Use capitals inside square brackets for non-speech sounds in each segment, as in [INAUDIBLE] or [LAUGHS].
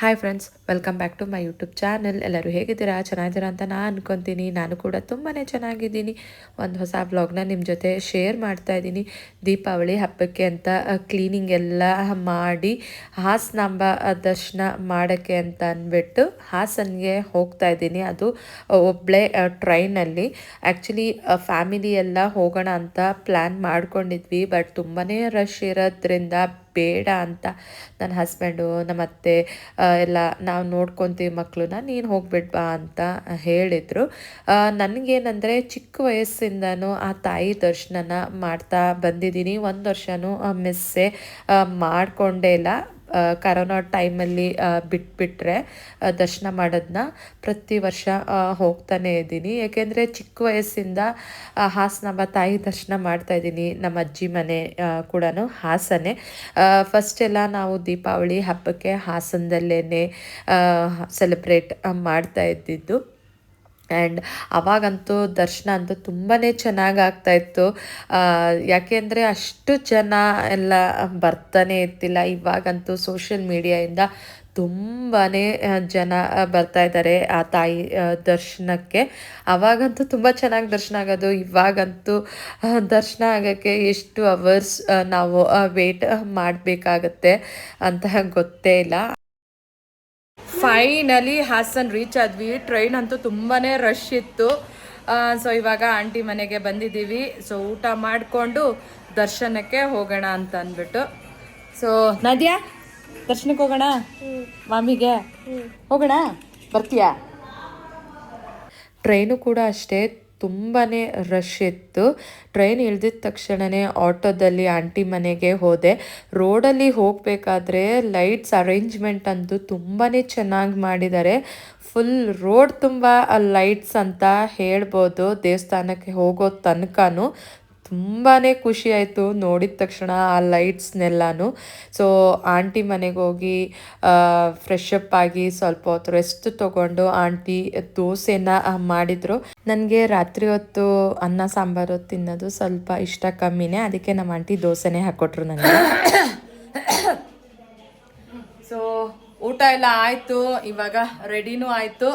Hi friends welcome back to my YouTube channel ಎಲ್ಲರೂ ಹೇಗಿದ್ದೀರಾ? ಚೆನ್ನಾಗಿದ್ದೀರಾ ಅಂತ ನಾನು ಅನ್ಕೊತೀನಿ. ನಾನು ಕೂಡ ತುಂಬಾ ಚೆನ್ನಾಗಿದ್ದೀನಿ. ಒಂದು ಹೊಸ ಬ್ಲಾಗ್ನ ನಿಮ್ಮ ಜೊತೆ ಶೇರ್ ಮಾಡ್ತಾ ಇದ್ದೀನಿ. ದೀಪಾವಳಿ ಹಬ್ಬಕ್ಕೆ ಅಂತ ಕ್ಲೀನಿಂಗ್ ಎಲ್ಲ ಮಾಡಿ, ಹಾಸನಾಂಬ ದರ್ಶನ ಮಾಡೋಕ್ಕೆ ಅಂತ ಅಂದ್ಬಿಟ್ಟು ಹಾಸನ್ಗೆ ಹೋಗ್ತಾ ಇದ್ದೀನಿ. ಅದು ಒಬ್ಬಳೇ ಟ್ರೈನಲ್ಲಿ ಆ್ಯಕ್ಚುಲಿ ಫ್ಯಾಮಿಲಿ ಎಲ್ಲ ಹೋಗೋಣ ಅಂತ ಪ್ಲ್ಯಾನ್ ಮಾಡ್ಕೊಂಡಿದ್ವಿ ಬಟ್ ತುಂಬಾ ರಶ್ ಇರೋದ್ರಿಂದ ಬೇಡ ಅಂತ ನನ್ನ ಹಸ್ಬೆಂಡು, ನಮ್ಮ ಅತ್ತೆ ಎಲ್ಲ ನಾವು ನೋಡ್ಕೊತೀವಿ ಮಕ್ಕಳನ್ನ ನೀನು ಹೋಗ್ಬಿಡ್ಬಾ ಅಂತ ಹೇಳಿದರು. ನನಗೇನಂದರೆ ಚಿಕ್ಕ ವಯಸ್ಸಿಂದನೂ ಆ ತಾಯಿ ದರ್ಶನನ ಮಾಡ್ತಾ ಬಂದಿದ್ದೀನಿ. ಒಂದು ವರ್ಷನೂ ಮಿಸ್ಸೆ ಮಾಡಿಕೊಂಡೇ ಇಲ್ಲ. ಕರೋನಾ ಟೈಮಲ್ಲಿ ಬಿಟ್ಬಿಟ್ರೆ ದರ್ಶನ ಮಾಡೋದನ್ನ ಪ್ರತಿ ವರ್ಷ ಹೋಗ್ತಾನೆ ಇದ್ದೀನಿ. ಏಕೆಂದರೆ ಚಿಕ್ಕ ವಯಸ್ಸಿಂದ ಹಾಸನಮ್ಮ ತಾಯಿ ದರ್ಶನ ಮಾಡ್ತಾ ಇದ್ದೀನಿ. ನಮ್ಮ ಅಜ್ಜಿ ಮನೆ ಕೂಡ ಹಾಸನೆ. ಫಸ್ಟ್ ಎಲ್ಲ ನಾವು ದೀಪಾವಳಿ ಹಬ್ಬಕ್ಕೆ ಹಾಸನದಲ್ಲೇ ಸೆಲೆಬ್ರೇಟ್ ಮಾಡ್ತಾ ಇದ್ದಿದ್ದು. ಆ್ಯಂಡ್ ಅವಾಗಂತೂ ದರ್ಶನ ಅಂತೂ ತುಂಬಾ ಚೆನ್ನಾಗಿ ಆಗ್ತಾಯಿತ್ತು ಯಾಕೆಂದರೆ ಅಷ್ಟು ಜನ ಎಲ್ಲ ಬರ್ತಾನೆ ಇರ್ತಿಲ್ಲ. ಇವಾಗಂತೂ ಸೋಷಿಯಲ್ ಮೀಡಿಯಾಯಿಂದ ತುಂಬಾ ಜನ ಬರ್ತಾ ಇದ್ದಾರೆ ಆ ತಾಯಿ ದರ್ಶನಕ್ಕೆ. ಅವಾಗಂತೂ ತುಂಬ ಚೆನ್ನಾಗಿ ದರ್ಶನ ಆಗೋದು. ಇವಾಗಂತೂ ದರ್ಶನ ಆಗೋಕ್ಕೆ ಎಷ್ಟು ಅವರ್ಸ್ ನಾವು ವೇಟ್ ಮಾಡಬೇಕಾಗತ್ತೆ ಅಂತ ಗೊತ್ತೇ ಇಲ್ಲ. ಫೈನಲಿ ಹಾಸನ್ ರೀಚ್ ಆದ್ವಿ ಟ್ರೈನ್ ಅಂತೂ ತುಂಬಾ ರಶ್ ಇತ್ತು. ಸೊ ಇವಾಗ ಆಂಟಿ ಮನೆಗೆ ಬಂದಿದ್ದೀವಿ. ಸೊ ಊಟ ಮಾಡಿಕೊಂಡು ದರ್ಶನಕ್ಕೆ ಹೋಗೋಣ ಅಂತ ಅಂದ್ಬಿಟ್ಟು. ಸೊ ನದ್ಯಾ? ದರ್ಶನಕ್ಕೆ ಹೋಗೋಣ? ಮಾಮಿಗೆ? ಹೋಗೋಣ? ಬರ್ತೀಯಾ? ಟ್ರೈನು ಕೂಡ ಅಷ್ಟೇ. ತುಂಬಾ ರಶ್ ಇತ್ತು. ಟ್ರೈನ್ ಇಳ್ದಿದ ತಕ್ಷಣವೇ ಆಟೋದಲ್ಲಿ ಆಂಟಿ ಮನೆಗೆ ಹೋದೆ. ರೋಡಲ್ಲಿ ಹೋಗಬೇಕಾದ್ರೆ ಲೈಟ್ಸ್ ಅರೇಂಜ್ಮೆಂಟ್ ಅಂತೂ ತುಂಬಾ ಚೆನ್ನಾಗಿ ಮಾಡಿದ್ದಾರೆ ಫುಲ್ ರೋಡ್ ತುಂಬ ಲೈಟ್ಸ್ ಅಂತ ಹೇಳ್ಬೋದು ದೇವಸ್ಥಾನಕ್ಕೆ ಹೋಗೋ ತನಕನೂ. ತುಂಬಾ ಖುಷಿ ಆಯಿತು ನೋಡಿದ ತಕ್ಷಣ ಆ ಲೈಟ್ಸ್ನೆಲ್ಲನೂ. ಸೊ ಆಂಟಿ ಮನೆಗೆ ಹೋಗಿ ಫ್ರೆಶ್ ಅಪ್ ಆಗಿ ಸ್ವಲ್ಪ ಹೊತ್ತು ರೆಸ್ಟ್ ತೊಗೊಂಡು ಆಂಟಿ ದೋಸೆನ ಮಾಡಿದರು. ನನಗೆ ರಾತ್ರಿ ಹೊತ್ತು ಅನ್ನ ಸಾಂಬಾರು ತಿನ್ನೋದು ಸ್ವಲ್ಪ ಇಷ್ಟ ಕಮ್ಮಿನೇ. ಅದಕ್ಕೆ ನಮ್ಮ ಆಂಟಿ ದೋಸೆನೇ ಹಾಕ್ಕೊಟ್ರು ನನಗೆ ಸೊ ಊಟ ಎಲ್ಲ ಆಯಿತು. ಇವಾಗ ರೆಡಿನೂ ಆಯಿತು.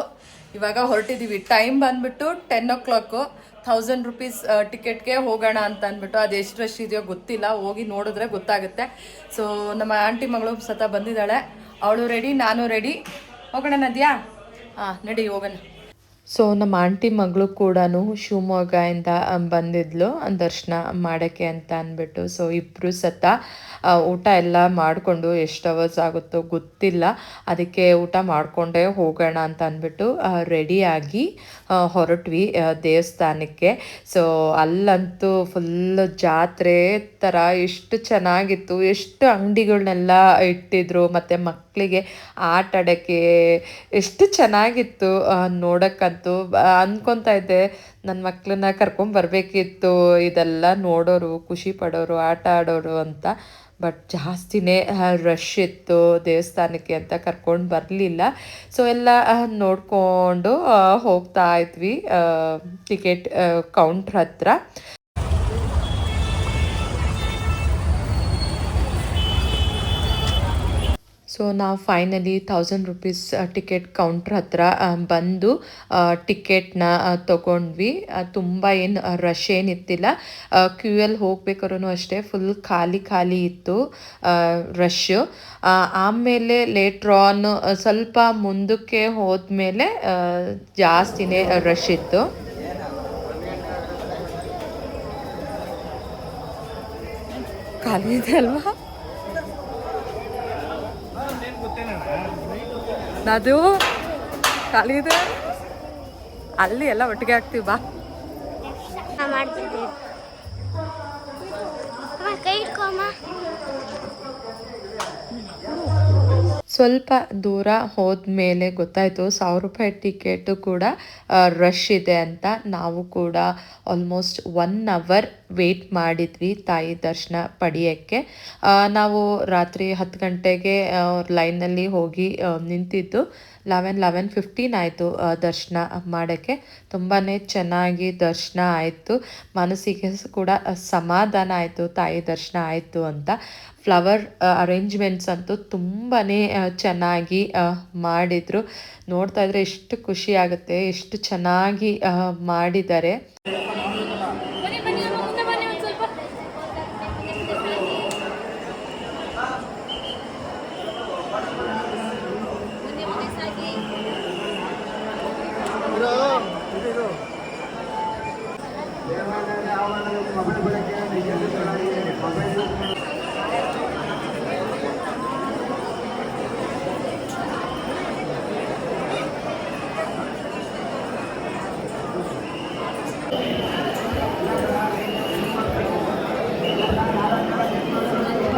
ಇವಾಗ ಹೊರಟಿದ್ದೀವಿ ಟೈಮ್ ಬಂದ್ಬಿಟ್ಟು ten o'clock thousand rupees ಟಿಕೆಟ್ಗೆ ಹೋಗೋಣ ಅಂತ ಅಂದ್ಬಿಟ್ಟು ಅದು ಎಷ್ಟು ರಶ್ ಇದೆಯೋ ಗೊತ್ತಿಲ್ಲ. ಹೋಗಿ ನೋಡಿದ್ರೆ ಗೊತ್ತಾಗುತ್ತೆ. ಸೊ ನಮ್ಮ ಆಂಟಿ ಮಗಳು ಸತ ಬಂದಿದ್ದಾಳೆ. ಅವಳು ರೆಡಿ ನಾನು ರೆಡಿ ಹೋಗೋಣ ನದಿಯಾ? ಹಾಂ ನಡಿ, ಹೋಗೋಣ. ಸೊ ನಮ್ಮ ಆಂಟಿ ಮಗಳು ಕೂಡ ಶಿವಮೊಗ್ಗದಿಂದ ಬಂದಿದ್ಲು ದರ್ಶನ ಮಾಡೋಕ್ಕೆ ಅಂತ ಅಂದ್ಬಿಟ್ಟು ಸೊ ಇಬ್ಬರು ಸತ ಊಟ ಎಲ್ಲ ಮಾಡಿಕೊಂಡು ಎಷ್ಟು ಅವರ್ಸ್ ಆಗುತ್ತೋ ಗೊತ್ತಿಲ್ಲ. ಅದಕ್ಕೆ ಊಟ ಮಾಡಿಕೊಂಡೇ ಹೋಗೋಣ ಅಂತ ಅಂದ್ಬಿಟ್ಟು ರೆಡಿಯಾಗಿ ಹೊರಟ್ವಿ ದೇವಸ್ಥಾನಕ್ಕೆ. ಸೊ ಅಲ್ಲಂತೂ ಫುಲ್ ಜಾತ್ರೆ ಥರ ಎಷ್ಟು ಚೆನ್ನಾಗಿತ್ತು. ಎಷ್ಟು ಅಂಗಡಿಗಳನ್ನೆಲ್ಲ ಇಟ್ಟಿದ್ರು, ಮತ್ತು ಮಕ್ಕಳಿಗೆ ಆಟ ಆಡೋಕ್ಕೆ ಎಷ್ಟು ಚೆನ್ನಾಗಿತ್ತು ನೋಡೋಕ್ಕಂತೂ. ಅನ್ಕೊತಾ ಇದ್ದೆ ನನ್ನ ಮಕ್ಕಳನ್ನ ಕರ್ಕೊಂಬರ್ಬೇಕಿತ್ತು ಇದೆಲ್ಲ ನೋಡೋರು, ಖುಷಿ ಪಡೋರು, ಆಟ ಆಡೋರು ಅಂತ. ಬಟ್ ಜಾಸ್ತಿನೇ ರಶ್ ಇತ್ತು ದೇವಸ್ಥಾನಕ್ಕೆ ಅಂತ ಕರ್ಕೊಂಡು ಬರಲಿಲ್ಲ. ಸೊ ಎಲ್ಲ ನೋಡಿಕೊಂಡು ಹೋಗ್ತಾ ಇದ್ವಿ ಟಿಕೆಟ್ ಕೌಂಟ್ರ್ ಹತ್ರ. ಸೊ ನಾವು finally thousand rupees ticket counter ಹತ್ರ ಬಂದು ಟಿಕೆಟ್ನ ತೊಗೊಂಡ್ವಿ. ತುಂಬ ಏನು ರಶ್ ಏನಿತ್ತಿಲ್ಲ ಕ್ಯೂ ಎಲ್ಲಿ ಹೋಗ್ಬೇಕಾದ್ರೂ ಅಷ್ಟೇ ಫುಲ್ ಖಾಲಿ ಖಾಲಿ ಇತ್ತು ರಶ್ ಆಮೇಲೆ ಲೇಟ್ರ್ ಆನ್ ಸ್ವಲ್ಪ ಮುಂದಕ್ಕೆ ಹೋದ್ಮೇಲೆ ಜಾಸ್ತಿನೇ ರಶ್ ಇತ್ತು. ಖಾಲಿ ಇದೆ ಅಲ್ವಾ? ಅದು ಕಲಿದು ಅಲ್ಲಿ ಎಲ್ಲ ಒಟ್ಟಿಗೆ ಆಗ್ತೀವಿ ಬಾ. ಮಾಡ್ತಿದ್ದೆ ಕೈ ಇಟ್ಕೊಮ್ಮ ಸ್ವಲ್ಪ ದೂರ ಹೋದ್ಮೇಲೆ ಗೊತ್ತಾಯಿತು, ಸಾವಿರ ರೂಪಾಯಿ ಟಿಕೆಟು ಕೂಡ ರಶ್ ಇದೆ ಅಂತ. ನಾವು ಕೂಡ ಆಲ್ಮೋಸ್ಟ್ ಒನ್ ಅವರ್ ವೇಟ್ ಮಾಡಿದ್ವಿ ತಾಯಿ ದರ್ಶನ ಪಡೆಯೋಕ್ಕೆ. ನಾವು ರಾತ್ರಿ ಹತ್ತು ಗಂಟೆಗೆ ಲೈನಲ್ಲಿ ಹೋಗಿ ನಿಂತಿದ್ದು. ಲೆವೆನ್ ಲೆವೆನ್ ಫಿಫ್ಟೀನ್ ಆಯಿತು ದರ್ಶನ ಮಾಡೋಕ್ಕೆ. ತುಂಬಾ ಚೆನ್ನಾಗಿ ದರ್ಶನ ಆಯಿತು. ಮನಸ್ಸಿಗೆ ಕೂಡ ಸಮಾಧಾನ ಆಯಿತು, ತಾಯಿ ದರ್ಶನ ಆಯಿತು ಅಂತ. ಫ್ಲವರ್ ಅರೇಂಜ್ಮೆಂಟ್ಸ್ ಅಂತೂ ತುಂಬಾ ಚೆನ್ನಾಗಿ ಮಾಡಿದರು. ನೋಡ್ತಾ ಇದ್ರೆ ಎಷ್ಟು ಖುಷಿ ಆಗುತ್ತೆ, ಎಷ್ಟು ಚೆನ್ನಾಗಿ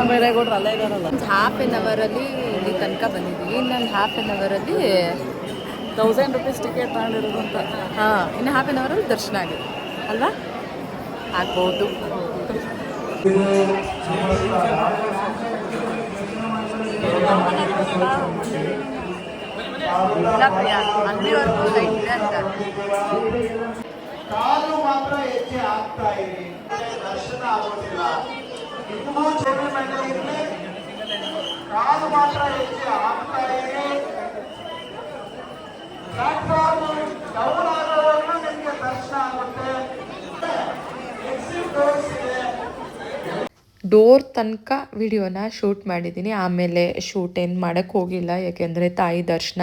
ಆ, ಮಾಡಿದ್ದಾರೆ ಒಂದು ಹಾಫ್ ಎನ್ ಅವರಲ್ಲಿ ಇಲ್ಲಿ ತನಕ ಬಂದಿದ್ದೀವಿ ಇನ್ನೊಂದು ಹಾಫ್ ಎನ್ ಅವರಲ್ಲಿ ತೌಸಂಡ್ ರುಪೀಸ್ ಟಿಕೆಟ್ ತಗೊಂಡಿರೋದು ಅಂತ. ಹಾಂ ಇನ್ನು ಹಾಫ್ ಎನ್ ಅವರಲ್ಲಿ ದರ್ಶನ ಆಗಿದೆ. ಅಲ್ವಾ? ಆಗ್ಬೋದು. ಅಲ್ಲಿವರೆಗೂ ಲೈಟ್ ಅಂತ. ಕಾಲು ಮಾತ್ರ ಹೆಜ್ಜೆ ಆಗ್ತಾ ಇದೆ ದರ್ಶನ ಆಗೋದಿಲ್ಲ. ಮಾತ್ರ ಹೆಚ್ಚು, ಆಗ್ತಾ ಇದೆ. ಪ್ಲಾಟ್ಫಾರ್ಮ್ ಡೌನ್ ನಿಮಗೆ ದರ್ಶನ ಆಗುತ್ತೆ. ಡೋರ್ ತನಕ ವಿಡಿಯೋನ ಶೂಟ್ ಮಾಡಿದ್ದೀನಿ. ಆಮೇಲೆ ಶೂಟ್ ಏನು ಮಾಡೋಕ್ಕೆ ಹೋಗಿಲ್ಲ. ಯಾಕೆಂದರೆ ತಾಯಿ ದರ್ಶನ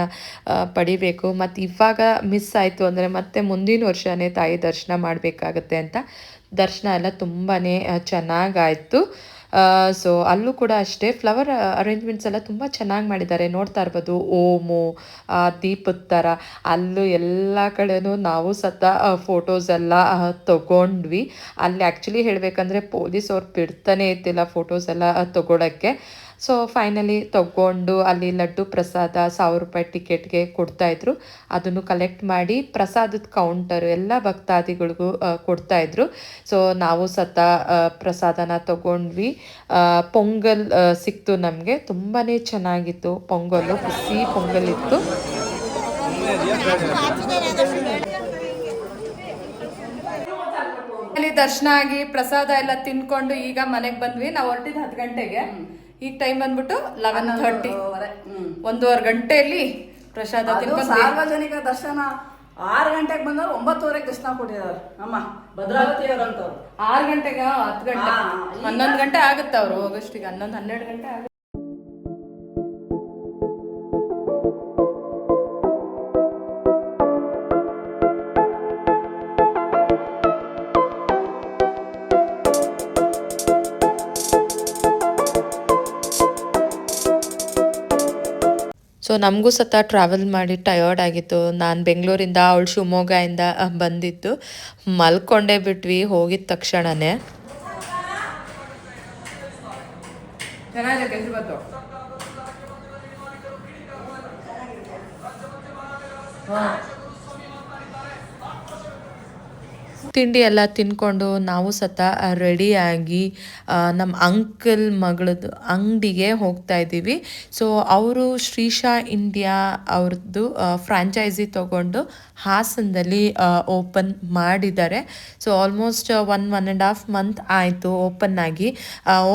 ಪಡಿಬೇಕು. ಮತ್ತು ಇವಾಗ ಮಿಸ್ ಆಯಿತು ಅಂದರೆ ಮತ್ತೆ ಮುಂದಿನ ವರ್ಷವೇ ತಾಯಿ ದರ್ಶನ ಮಾಡಬೇಕಾಗತ್ತೆ ಅಂತ. ದರ್ಶನ ಎಲ್ಲ ತುಂಬಾ ಚೆನ್ನಾಗಾಯಿತು. ಸೊ ಅಲ್ಲೂ ಕೂಡ ಅಷ್ಟೇ ಫ್ಲವರ್ ಅರೇಂಜ್ಮೆಂಟ್ಸ್ ಎಲ್ಲ ತುಂಬ ಚೆನ್ನಾಗಿ ಮಾಡಿದ್ದಾರೆ. ನೋಡ್ತಾ ಇರ್ಬೋದು, ಓಮು ದೀಪದ ಥರ ಅಲ್ಲೂ ಎಲ್ಲ ಕಡೆನೂ ನಾವು ಸತ ಫೋಟೋಸ್ ಎಲ್ಲ ತಗೊಂಡ್ವಿ. ಅಲ್ಲಿ ಆ್ಯಕ್ಚುಲಿ ಹೇಳಬೇಕಂದ್ರೆ ಪೊಲೀಸ್ ಅವ್ರು ಬಿಡ್ತಾನೆ ಇದ್ದಿಲ್ಲ ಫೋಟೋಸ್ ಎಲ್ಲ ತಗೊಳ್ಳೋಕ್ಕೆ ಸೊ ಫೈನಲಿ ತಗೊಂಡು ಅಲ್ಲಿ ಲಡ್ಡು ಪ್ರಸಾದ ಸಾವಿರ ರೂಪಾಯಿ ಟಿಕೆಟ್ಗೆ ಕೊಡ್ತಾಯಿದ್ರು ಅದನ್ನು ಕಲೆಕ್ಟ್ ಮಾಡಿ ಪ್ರಸಾದದ ಕೌಂಟರ್ ಎಲ್ಲ ಭಕ್ತಾದಿಗಳಿಗೂ ಕೊಡ್ತಾಯಿದ್ರು ಸೊ ನಾವು ಸತ ಪ್ರಸಾದನ ತಗೊಂಡ್ವಿ. ಪೊಂಗಲ್ ಸಿಕ್ತು ನಮಗೆ. ತುಂಬಾ ಚೆನ್ನಾಗಿತ್ತು. ಪೊಂಗಲ್ಲು ಬಿಸಿ ಪೊಂಗಲ್ ಇತ್ತು. ಅಲ್ಲಿ ದರ್ಶನ ಆಗಿ ಪ್ರಸಾದ ಎಲ್ಲ ತಿನ್ಕೊಂಡು ಈಗ ಮನೆಗೆ ಬಂದ್ವಿ. ನಾವು ಹೊರಟಿದ್ ಹತ್ತು ಗಂಟೆಗೆ. ಈಗ ಟೈಮ್ ಬಂದ್ಬಿಟ್ಟು ಲೆವೆನ್ ಥರ್ಟಿ ಒಂದೂವರೆ ಗಂಟೆಯಲ್ಲಿ ಪ್ರಸಾದ ಸಾರ್ವಜನಿಕ ದರ್ಶನ. ಆರು ಗಂಟೆಗೆ ಬಂದವ್ರು ಒಂಬತ್ತುವರೆಗೆ ದರ್ಶನ ಕೊಟ್ಟಿದ್ದಾರೆ. ಅಮ್ಮ ಭದ್ರಾವತಿ ಅವರಂತವ್ರು ಆರು ಗಂಟೆಗೆ ಹತ್ತು ಗಂಟೆ. ಹನ್ನೊಂದು ಗಂಟೆ ಆಗುತ್ತೆ ಅವರು ಹೋಗೋಷ್ಟಿಗೆ. ಹನ್ನೊಂದು ಹನ್ನೆರಡು ಗಂಟೆ ಆಗುತ್ತೆ. ನಮಗೂ ಸತ ಟ್ರಾವೆಲ್ ಮಾಡಿ ಟಯರ್ಡ್ ಆಗಿತ್ತು. ನಾನು ಬೆಂಗಳೂರಿಂದ, ಅವಳು ಶಿವಮೊಗ್ಗದಿಂದ ಬಂದಿತ್ತು ಮಲ್ಕೊಂಡೇ ಬಿಟ್ವಿ, ಹೋಗಿದ ತಕ್ಷಣನೇ. ಕೇಸರಿಬಾತು ತಿಂಡಿ ಎಲ್ಲ ತಿನ್ಕೊಂಡು ನಾವು ಸತ ರೆಡಿಯಾಗಿ ನಮ್ಮ ಅಂಕಲ್ ಮಗಳದ್ದು ಅಂಗಡಿಗೆ ಹೋಗ್ತಾ ಇದ್ದೀವಿ. ಸೊ ಅವರು ಶ್ರೀಶಾ ಇಂಡಿಯಾ ಅವ್ರದ್ದು ಫ್ರಾಂಚೈಸಿ ತಗೊಂಡು ಹಾಸನದಲ್ಲಿ ಓಪನ್ ಮಾಡಿದ್ದಾರೆ. So almost one one and half month ಆಯಿತು ಓಪನ್ ಆಗಿ.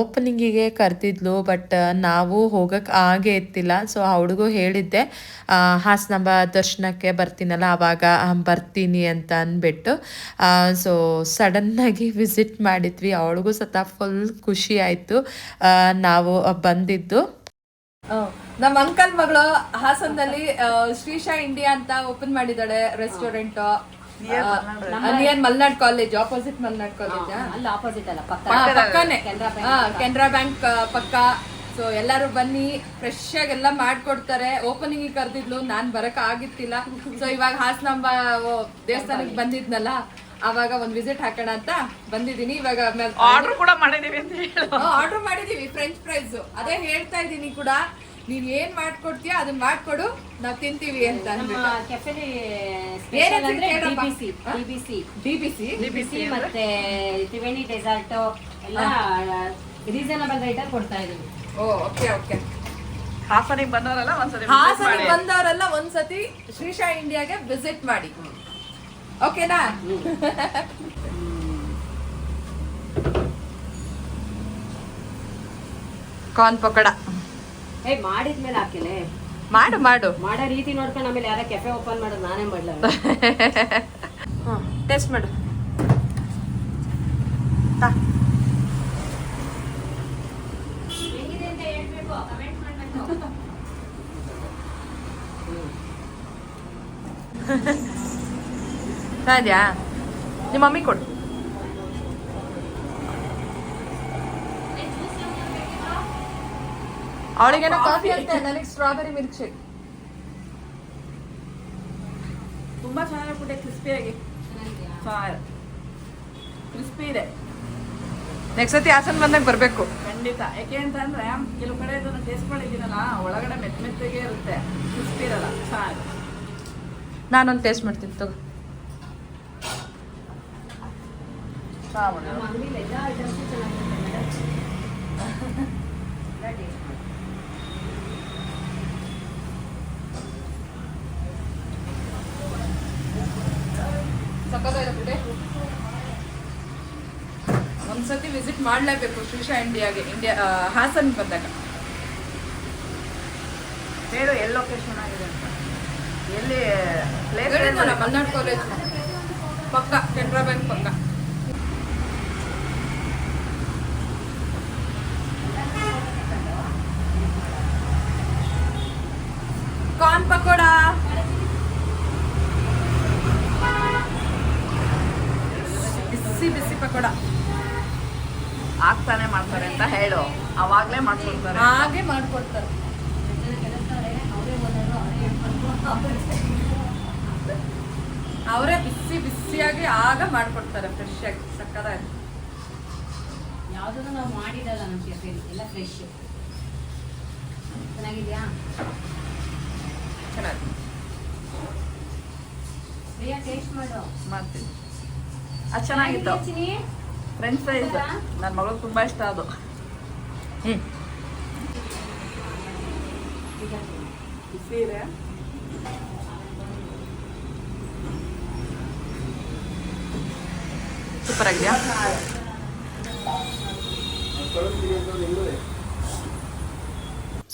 ಓಪನಿಂಗಿಗೆ ಕರೆದಿದ್ಲು ಬಟ್ ನಾವು ಹೋಗಕ್ಕೆ ಆಗೇ ಇತ್ತಿಲ್ಲ ಸೊ ಹುಡುಗು ಹೇಳಿದ್ದೆ ಹಾಸನಂಬ ದರ್ಶನಕ್ಕೆ ಬರ್ತೀನಲ್ಲ ಆವಾಗ ಬರ್ತೀನಿ ಅಂತ ಅಂದ್ಬಿಟ್ಟು. ಸೊ ಸಡನ್ನಾಗಿ ವಿಸಿಟ್ ಮಾಡಿದ್ವಿ. ಅವಳಿಗೂ ಸತ ಫುಲ್ ಖುಷಿ ಆಯಿತು. ನಾವು ಬಂದಿದ್ದು. ನಮ್ಮ ಅಂಕಲ್ ಮಗಳು ಹಾಸನದಲ್ಲಿ ಆ, ಶ್ರೀಶಾ ಇಂಡಿಯಾ ಅಂತ ಓಪನ್ ಮಾಡಿದ್ದಾಳೆ restaurant near Malnad college opposite Malnad college ಅಲ್ಲ ಆಪೋಸಿಟ್ ಅಲ್ಲ ಪಕ್ಕ. ಪಕ್ಕನೆ. ಕೆನರಾ ಬ್ಯಾಂಕ್ ಹಾ, ಕೆನರಾ ಬ್ಯಾಂಕ್ ಆ, ಪಕ್ಕ. ಸೊ ಎಲ್ಲಾರು ಬನ್ನಿ ಫ್ರೆಶ್ ಆಗಿ ಎಲ್ಲ ಮಾಡ್ಕೊಡ್ತಾರೆ. ಓಪನಿಂಗ್ ಕರೆದಿದ್ಲು ನಾನ್ ಬರಕ್ ಆಗಿತ್ತಿಲ್ಲ. ಸೊ ಇವಾಗ ಹಾಸನಾಂಬ ದೇವಸ್ಥಾನಕ್ಕೆ ಬಂದಿದ್ನಲ್ಲ. ಅವಾಗ ಒಂದ್ ವಿಸಿಟ್ ಹಾಕೋಣ ಅಂತ ಬಂದಿದೀನಿ ಇವಾಗ ಆರ್ಡರ್ ಕೂಡ ಮಾಡಿದೀವಿ ಅಂತ ಹೇಳು. ಆರ್ಡರ್ ಮಾಡಿದೀವಿ ಫ್ರೆಂಚ್ ಫ್ರೈಸ್ ಅದೇ ಹೇಳ್ತಾ ಇದೀನಿ ಕೂಡ ನೀವ್ ಏನ್ ಮಾಡ್ಕೊಡ್ತೀಯ ಅದನ್ನ ಮಾಡ್ಕೊಡು ನಾವ್ ತಿಂತೀವಿ ಅಂತ? ಡಿಬಿಸಿ ಮತ್ತೆ ತ್ರಿವೇಣಿ ಡೆಸರ್ಟ್ ಎಲ್ಲ ರೀಸನಬಲ್ ರೇಟ್ ಅಲ್ಲಿ ಕೊಡ್ತಾ ಇದೀವಿ ಓ ಓಕೆ ಓಕೆ ಹಾಸನಿಗೆ ಬಂದವರೆಲ್ಲ ಒಂದ್ಸತಿ ಹಾಸನಿಗೆ. ಬಂದವರೆಲ್ಲ ಒಂದ್ಸತಿ ಶ್ರೀಶಾ ಇಂಡಿಯಾಗೆ ವಿಸಿಟ್ ಮಾಡಿ. ಓಕೆನಾ ಕಾರ್ನ್ [LAUGHS] ಪಕೋಡ. ಏ ಮಾಡಿದ್ಮೇಲೆ ಹಾಕಿಲೆ. ಮಾಡು ಮಾಡು. ಮಾಡೋ ರೀತಿ ನೋಡ್ಕೊಂಡು ಆಮೇಲೆ ಯಾರ ಕೆಫೆ ಓಪನ್ ಮಾಡೋದು ನಾನೇ ಮಾಡ್ಲ? ಟೇಸ್ಟ್ [LAUGHS] ಮಾಡು. ಇದೆಯಾ ನಿಮ್ಮ ಮಮ್ಮಿ ಕೊಡು. ಅವಳಿಗೇನೋ ಕಾಫಿ ಅಂತೆ ನನಗೆ ಸ್ಟ್ರಾಬೆರಿ ಮಿಲ್ಕ್ ಶೇಕ್ ತುಂಬಾ ಚೆನ್ನಾಗಿ ಪುಟ್ಟೆ ಕ್ರಿಸ್ಪಿಯಾಗಿ ಕ್ರಿಸ್ಪಿ ಇದೆ. ನೆಕ್ಸ್ಟ್ ಸತಿ ಹಾಸನ್ ಬಂದಾಗ ಬರಬೇಕು. ಖಂಡಿತ. ಯಾಕೆ ಅಂತಂದ್ರೆ ಕೆಲವು ಕಡೆ ಇದನ್ನ ಟೇಸ್ಟ್ ಮಾಡಿದ್ದೀನಲ್ಲ ಒಳಗಡೆ ಮೆತ್ತ ಮೆತ್ತಗೆ ಇರುತ್ತೆ. ಕ್ರಿಸ್ಪಿ ಇರಲ್ಲ ಚೆನ್ನಾಗಿ ನಾನೊಂದು ಟೇಸ್ಟ್ ಮಾಡ್ತೀನಿ ತಗೋ. [LAUGHS] ಒಂದ್ಸತಿ ವಿಸಿಟ್ ಮಾಡ್ಲೇಬೇಕು ಶ್ರೀಶಾ ಇಂಡಿಯಾಗೆ. ಇಂಡಿಯಾ ಹಾಸನ್ ಬಂದಾಗ. ಹೇಳು ಎಲ್ಲಿ ಲೊಕೇಶನ್ ಆಗಿದೆ ಅಂತ? ಎಲ್ಲಿ ಪ್ಲೇಸ್ ಮಲ್ನಾಡ್ ಕಾಲೇಜ್ ಪಕ್ಕ ಕೆನರಾ ಬ್ಯಾಂಕ್ ಪಕ್ಕ. ಪಕೋಡ ಬಿಸಿ ಬಿಸಿ ಪಕೋಡ. ಆಗ್ತಾನೆ ಮಾಡ್ತಾರೆ ಅಂತ ಹೇಳು. ಅವಾಗ್ಲೇ ಮಾಡ್ಕೊಡ್ತಾರೆ ಹಾಗೆ ಮಾಡ್ಕೊಡ್ತಾರೆ. ಅವರೇ ಬಿಸಿ ಬಿಸಿಯಾಗಿ ಆಗ ಮಾಡ್ಕೊಡ್ತಾರೆ ಫ್ರೆಶ್ ಆಗಿ ಸಕ್ಕದಾಗಿ. ಯಾವುದನ್ನು ನಾವು ಮಾಡಿಡಲ್ಲ ನಮ್ಮ ಎಲ್ಲ ಫ್ರೆಶ್ ಚೆನ್ನಾಗಿದ್ಯಾ? ಚೆನ್ನಾಗಿ. ಪ್ರಿಯಾ ಟೇಸ್ಟ್ ಮಾಡು. ಮಾಡ್ತೀನಿ. ಅದು ಚೆನ್ನಾಗಿತ್ತು. ಚಿನಿ ಫ್ರೆಂಚ್ ಫ್ರೈಸ್ ನನ್ನ ಮಗಳು ತುಂಬಾ ಇಷ್ಟ ಅದು. ಹ್ಞೂ ಬಿಸಿ ಇದೆ. ಸೂಪರ್ ಆಗಿದೆಯಾ?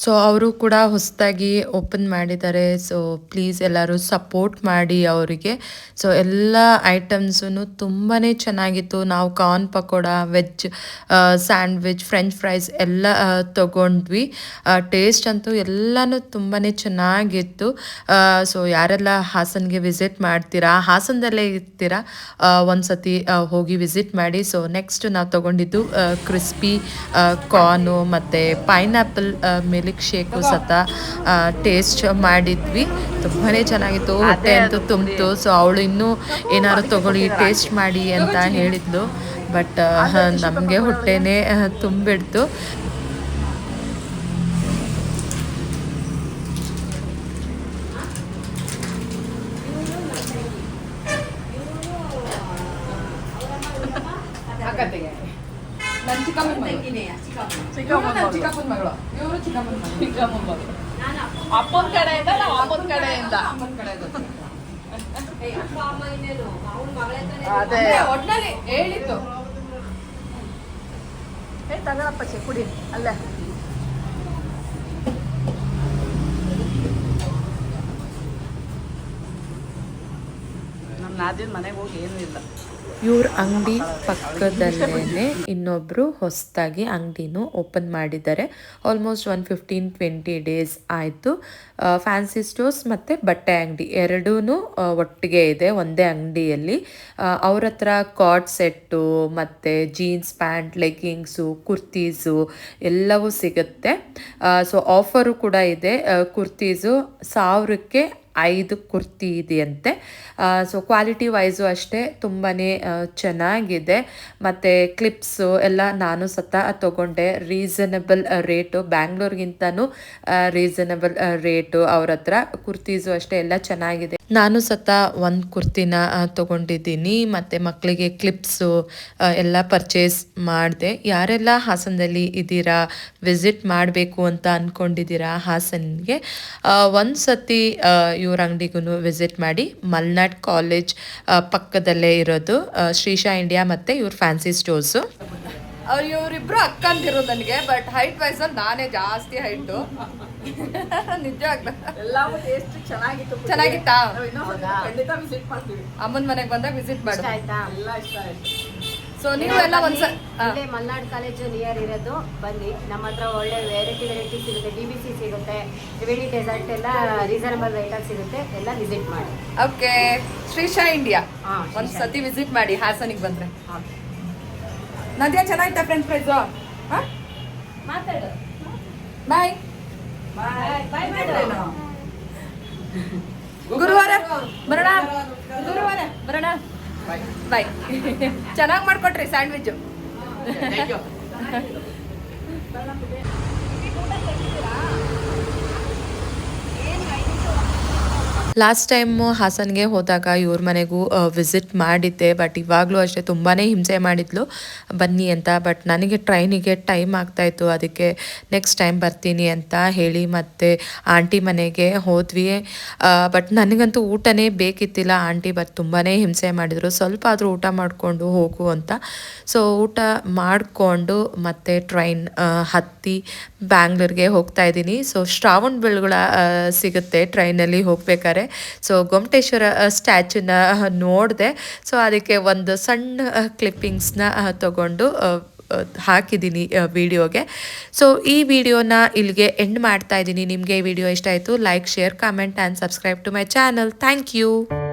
ಸೊ ಅವರು ಕೂಡ ಹೊಸದಾಗಿ ಓಪನ್ ಮಾಡಿದ್ದಾರೆ. ಸೊ ಪ್ಲೀಸ್ ಎಲ್ಲರೂ ಸಪೋರ್ಟ್ ಮಾಡಿ ಅವರಿಗೆ. ಸೊ ಎಲ್ಲ ಐಟಮ್ಸೂ ತುಂಬಾ ಚೆನ್ನಾಗಿತ್ತು. ನಾವು corn pakoda veg sandwich French fries ಎಲ್ಲ ತಗೊಂಡ್ವಿ. ಟೇಸ್ಟ್ ಅಂತೂ ಎಲ್ಲನೂ ತುಂಬಾ ಚೆನ್ನಾಗಿತ್ತು. ಸೊ ಯಾರೆಲ್ಲ ಹಾಸನ್ಗೆ ವಿಸಿಟ್ ಮಾಡ್ತೀರಾ, ಹಾಸನದಲ್ಲೇ ಇರ್ತೀರಾ ಒಂದು ಸತಿ ಹೋಗಿ ವಿಸಿಟ್ ಮಾಡಿ. ಸೊ ನೆಕ್ಸ್ಟ್ ನಾವು ತಗೊಂಡಿದ್ದು ಕ್ರಿಸ್ಪಿ ಕಾರ್ನು ಮತ್ತು ಪೈನಾಪಲ್ ಮಿಲ್ಕ್ ಶೇಕು ಸತ ಟೇಸ್ಟ್ ಮಾಡಿದ್ವಿ. ತುಂಬಾ ಚೆನ್ನಾಗಿತ್ತು ಹೊಟ್ಟೆ ಅಂತೂ ತುಂಬಿತು. ಸೊ ಅವಳು ಇನ್ನೂ ಏನಾದ್ರು ತಗೊಳ್ಳಿ ಟೇಸ್ಟ್ ಮಾಡಿ ಅಂತ ಹೇಳಿದ್ಲು. ಬಟ್ ನಮಗೆ ಹೊಟ್ಟೆನೇ ತುಂಬಿಡ್ತು. ಚಿಕ್ಕಪ್ಪನ ಮಗಳು. ಅಪ್ಪನ ಕಡೆಯಿಂದ ನಾವು ಅಮ್ಮನ ಕಡೆಯಿಂದ? ಅದೇ. ಒಟ್ನಲ್ಲಿ ಹೇಳಿತ್ತು ಏ ತಗೊಳಪ್ಪ ಚೆ ಕುಡಿ ಅಲ್ಲೇ. ನಮ್ಮ ನಾದಿನ ಮನೆಗೆ ಹೋಗಿ ಏನೂ ಇಲ್ಲ. ಇವ್ರ ಅಂಗಡಿ ಪಕ್ಕದಲ್ಲೇ ಇನ್ನೊಬ್ಬರು ಹೊಸದಾಗಿ ಅಂಗಡಿನೂ ಓಪನ್ ಮಾಡಿದ್ದಾರೆ. Almost one fifteen twenty days ಆಯಿತು. ಫ್ಯಾನ್ಸಿ ಸ್ಟೋರ್ಸ್ ಮತ್ತು ಬಟ್ಟೆ ಅಂಗಡಿ ಎರಡೂ ಒಟ್ಟಿಗೆ ಇದೆ ಒಂದೇ ಅಂಗಡಿಯಲ್ಲಿ. ಅವ್ರ ಹತ್ರ ಕಾಟ್ ಸೆಟ್ಟು ಮತ್ತು ಜೀನ್ಸ್ ಪ್ಯಾಂಟ್ ಲೆಗ್ಗಿಂಗ್ಸು ಕುರ್ತೀಸು ಎಲ್ಲವೂ ಸಿಗುತ್ತೆ. ಸೊ ಆಫರು ಕೂಡ ಇದೆ. ಕುರ್ತೀಸು ಸಾವಿರಕ್ಕೆ ಐದು ಕುರ್ತಿ ಇದೆಯಂತೆ. ಸೊ ಕ್ವಾಲಿಟಿ ವೈಸು ಅಷ್ಟೇ ತುಂಬಾ ಚೆನ್ನಾಗಿದೆ. ಮತ್ತು ಕ್ಲಿಪ್ಸು ಎಲ್ಲ ನಾನು ಸತ ತೊಗೊಂಡೆ. ರೀಸನಬಲ್ ರೇಟು ಬ್ಯಾಂಗ್ಳೂರ್ಗಿಂತನೂ ರೀಸನಬಲ್ ರೇಟು ಅವ್ರ ಹತ್ರ. ಕುರ್ತೀಸು ಅಷ್ಟೇ ಎಲ್ಲ ಚೆನ್ನಾಗಿದೆ. ನಾನು ಸತ ಒಂದು ಕುರ್ತಿನ ತಗೊಂಡಿದ್ದೀನಿ. ಮತ್ತು ಮಕ್ಕಳಿಗೆ ಕ್ಲಿಪ್ಸು ಎಲ್ಲ ಪರ್ಚೇಸ್ ಮಾಡಿದೆ. ಯಾರೆಲ್ಲ ಹಾಸನದಲ್ಲಿ ಇದ್ದೀರಾ ವಿಸಿಟ್ ಮಾಡಬೇಕು ಅಂತ ಅಂದ್ಕೊಂಡಿದ್ದೀರಾ ಹಾಸನಿಗೆ ಒಂದು ಸತಿ ಇವ್ರ ಅಂಗಡಿಗೂ ವಿಸಿಟ್ ಮಾಡಿ ಮಲ್ನಾಡ್ ಕಾಲೇಜ್ ಪಕ್ಕದಲ್ಲೇ ಇರೋದು ಶ್ರೀಶಾ ಇಂಡಿಯಾ ಮತ್ತು ಇವ್ರ ಫ್ಯಾನ್ಸಿ ಸ್ಟೋರ್ಸು ಅವ್ರು ಇವರಿಬ್ರು ಅಕ್ಕಂದಿರು ನನಗೆ ಬಟ್ ಹೈಟ್ ವೈಸ್ ಅಲ್ಲಿ ನಾನೇ ಜಾಸ್ತಿ ಹೈಟು [LAUGHS] ನಿಜ ಎಲ್ಲವೂ ಟೇಸ್ಟ್ ಚೆನ್ನಾಗಿತ್ತು ಚೆನ್ನಾಗಿತ್ತಾ? ಅಮ್ಮನ ಮನೆಗೆ ಬಂದಾಗ ವಿಸಿಟ್ ಮಾಡು. ಸೊ ನೀವು ಎಲ್ಲ ಒಂದ್ಸ ಆ, ಇಲ್ಲೇ ಮಲ್ನಾಡ್ ಕಾಲೇಜು ನಿಯರ್ ಇರೋದು. ಬನ್ನಿ. ನಮ್ಮ ಹತ್ರ ಒಳ್ಳೆ ವೆರೈಟಿ ವೆರೈಟಿ ಸಿಗುತ್ತೆ. ಡಿ ಬಿ ಸಿ ಸಿಗುತ್ತೆ. ತ್ರಿವೇಣಿ ಡೆಸರ್ಟ್ ಎಲ್ಲ ರೀಸನಬಲ್ ರೇಟಲ್ಲಿ ಸಿಗುತ್ತೆ. ಎಲ್ಲ ವಿಸಿಟ್ ಮಾಡಿ. ಓಕೆ ಶ್ರೀಶಾ ಇಂಡಿಯಾ ಹಾ, ಒಂದ್. ಸತಿ ವಿಸಿಟ್ ಮಾಡಿ ಹಾಸನಿಗೆ ಬಂದ್ರೆ. ನದಿಯ ಚೆನ್ನಾಗಿತ್ತಾ ಫ್ರೆಂಡ್ಸ್ ಫ್ರೈಸು ಮಾತಾಡು. ಬಾಯ್ ಬಾಯ್ ಗುರುವಾರ. ಬರೋಣ. ಗುರುವಾರ. ಬರೋಣ. ಬಾಯ್ [LAUGHS] ಚೆನ್ನಾಗಿ ಮಾಡ್ಕೊಟ್ರಿ ಸ್ಯಾಂಡ್ವಿಚ್ [LAUGHS] ಲಾಸ್ಟ್ ಟೈಮು ಹಾಸನ್ಗೆ ಹೋದಾಗ ಇವ್ರ ಮನೆಗೂ ವಿಸಿಟ್ ಮಾಡಿದ್ದೆ ಬಟ್ ಇವಾಗಲೂ ಅಷ್ಟೇ ತುಂಬಾ ಹಿಂಸೆ ಮಾಡಿದ್ಲು. ಬನ್ನಿ ಅಂತ ಬಟ್ ನನಗೆ ಟ್ರೈನಿಗೆ ಟೈಮ್ ಆಗ್ತಾಯಿತ್ತು ಅದಕ್ಕೆ ನೆಕ್ಸ್ಟ್ ಟೈಮ್ ಬರ್ತೀನಿ ಅಂತ ಹೇಳಿ ಮತ್ತೆ ಆಂಟಿ ಮನೆಗೆ ಹೋದ್ವಿ. ಬಟ್ ನನಗಂತೂ ಊಟನೇ ಬೇಕಿತ್ತಿಲ್ಲ. ಆಂಟಿ ಬಟ್ ತುಂಬಾ ಹಿಂಸೆ ಮಾಡಿದರು. ಸ್ವಲ್ಪ ಆದರೂ ಊಟ ಮಾಡಿಕೊಂಡು ಹೋಗು ಅಂತ. ಸೊ ಊಟ ಮಾಡಿಕೊಂಡು ಮತ್ತೆ ಟ್ರೈನ್ ಹತ್ತಿ ಬ್ಯಾಂಗ್ಳೂರಿಗೆ ಹೋಗ್ತಾ ಇದ್ದೀನಿ. ಸೊ ಶ್ರಾವಣ ಬೆಳಗುಳ ಸಿಗುತ್ತೆ ಟ್ರೈನಲ್ಲಿ ಹೋಗ್ಬೇಕಾದ್ರೆ. ಸೊ ಗೊಮಟೇಶ್ವರ ಸ್ಟ್ಯಾಚ್ಯೂನ ನೋಡಿದೆ. ಸೊ ಅದಕ್ಕೆ ಒಂದು ಸಣ್ಣ ಕ್ಲಿಪ್ಪಿಂಗ್ಸ್ನ ತಗೊಂಡು ಆ, ಆ, ಹಾಕಿದ್ದೀನಿ ವಿಡಿಯೋಗೆ ಸೊ ಈ ವಿಡಿಯೋನ ಇಲ್ಲಿಗೆ ಎಂಡ್ ಮಾಡ್ತಾ ಇದ್ದೀನಿ. ನಿಮಗೆ ಈ ವಿಡಿಯೋ ಇಷ್ಟ ಆಯಿತು like share comment and subscribe to my channel thank you